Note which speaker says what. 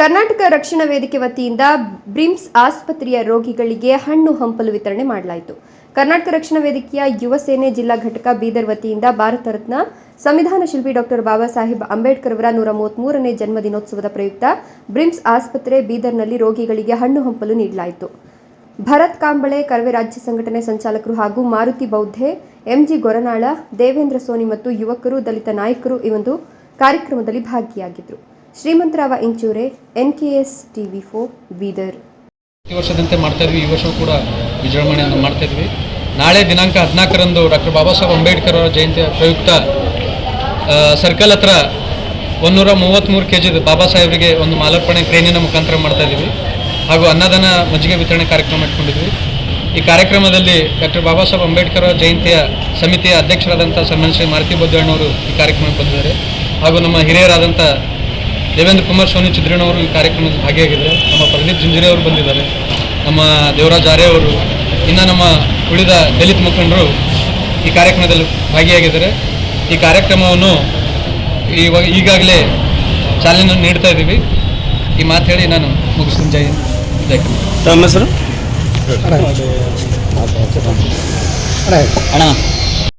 Speaker 1: ಕರ್ನಾಟಕ ರಕ್ಷಣಾ ವೇದಿಕೆ ವತಿಯಿಂದ ಬ್ರಿಮ್ಸ್ ಆಸ್ಪತ್ರೆಯ ರೋಗಿಗಳಿಗೆ ಹಣ್ಣು ಹಂಪಲು ವಿತರಣೆ ಮಾಡಲಾಯಿತು. ಕರ್ನಾಟಕ ರಕ್ಷಣಾ ವೇದಿಕೆಯ ಯುವ ಸೇನೆ ಜಿಲ್ಲಾ ಘಟಕ ಬೀದರ್ ವತಿಯಿಂದ ಭಾರತ ರತ್ನ ಸಂವಿಧಾನ ಶಿಲ್ಪಿ ಡಾಕ್ಟರ್ ಬಾಬಾ ಸಾಹೇಬ್ ಅಂಬೇಡ್ಕರ್ ಅವರ ನೂರ ಮೂವತ್ಮೂರನೇ ಜನ್ಮ ದಿನೋತ್ಸವದ ಪ್ರಯುಕ್ತ ಬ್ರಿಮ್ಸ್ ಆಸ್ಪತ್ರೆ ಬೀದರ್ನಲ್ಲಿ ರೋಗಿಗಳಿಗೆ ಹಣ್ಣು ಹಂಪಲು ನೀಡಲಾಯಿತು. ಭರತ್ ಕಾಂಬಳೆ, ಕರವೇ ರಾಜ್ಯ ಸಂಘಟನೆ ಸಂಚಾಲಕರು ಹಾಗೂ ಮಾರುತಿ ಬೌದ್ಧೆ, ಎಂಜಿ ಗೊರನಾಳ, ದೇವೇಂದ್ರ ಸೋನಿ ಮತ್ತು ಯುವಕರು, ದಲಿತ ನಾಯಕರು ಈ ಒಂದು ಕಾರ್ಯಕ್ರಮದಲ್ಲಿ ಭಾಗಿಯಾಗಿದ್ದರು Shrimantrao Inchure N K S TV four, Bidar.
Speaker 2: ಪ್ರತಿ ವರ್ಷದಂತೆ ಮಾಡ್ತಾ ಇದ್ವಿ, ಈ ವರ್ಷವೂ ಕೂಡ ವಿಜೃಂಭಣೆಯನ್ನು ಮಾಡ್ತಾ ಇದ್ವಿ. ನಾಳೆ ದಿನಾಂಕ ಹದಿನಾಲ್ಕರಂದು ಡಾಕ್ಟರ್ ಬಾಬಾ ಸಾಹೇಬ್ ಅಂಬೇಡ್ಕರ್ ಅವರ ಜಯಂತಿಯ ಪ್ರಯುಕ್ತ ಸರ್ಕಲ್ ಹತ್ರ ಒಂದೂರ ಮೂವತ್ತ್ಮೂರು ಕೆ ಜಿ ಬಾಬಾ ಸಾಹೇಬರಿಗೆ ಒಂದು ಮಾಲಾರ್ಪಣೆ ಟ್ರೈನಿನ ಮುಖಾಂತರ ಮಾಡ್ತಾ ಇದ್ದೀವಿ ಹಾಗೂ ಅನ್ನದಾನ ಮಜ್ಜಿಗೆ ವಿತರಣೆ ಕಾರ್ಯಕ್ರಮ ಇಟ್ಕೊಂಡಿದ್ವಿ. ಈ ಕಾರ್ಯಕ್ರಮದಲ್ಲಿ ಡಾಕ್ಟರ್ ಬಾಬಾ ಸಾಹೇಬ್ ಅಂಬೇಡ್ಕರ್ ಅವರ ಜಯಂತಿಯ ಸಮಿತಿಯ ಅಧ್ಯಕ್ಷರಾದಂಥ ಸನ್ಮಾನ್ ಶ್ರೀ ಮಾರುತಿ ಬೊದ್ದಣ್ಣವರು ಈ ಕಾರ್ಯಕ್ರಮಕ್ಕೆ ಬಂದಿದ್ದಾರೆ. ಹಾಗೂ ನಮ್ಮ ಹಿರಿಯರಾದಂಥ ದೇವೇಂದ್ರ ಕುಮಾರ್ ಸೋನಿ ಚಿದ್ರಣ್ಣವರು ಈ ಕಾರ್ಯಕ್ರಮದ ಭಾಗಿಯಾಗಿದ್ದಾರೆ. ನಮ್ಮ ಪ್ರದೀಪ್ ಜುಂಜುರಿ ಅವರು ಬಂದಿದ್ದಾರೆ. ನಮ್ಮ ದೇವರಾಜ್ ಆರ್ಯ ಅವರು ಇನ್ನು ನಮ್ಮ ಉಳಿದ ದಲಿತ ಮುಖಂಡರು ಈ ಕಾರ್ಯಕ್ರಮದಲ್ಲಿ ಭಾಗಿಯಾಗಿದ್ದಾರೆ. ಈ ಕಾರ್ಯಕ್ರಮವನ್ನು ಇವಾಗ ಈಗಾಗಲೇ ಚಾಲನೆ ನೀಡ್ತಾ ಇದ್ದೀವಿ. ಈ ಮಾತು ಹೇಳಿ ನಾನು ಮುಗಿಸ್ತೀನಿ. ಜೈ.
Speaker 3: ತಮ್ಮ ಹೆಸರು?
Speaker 4: ಅಣ್ಣ.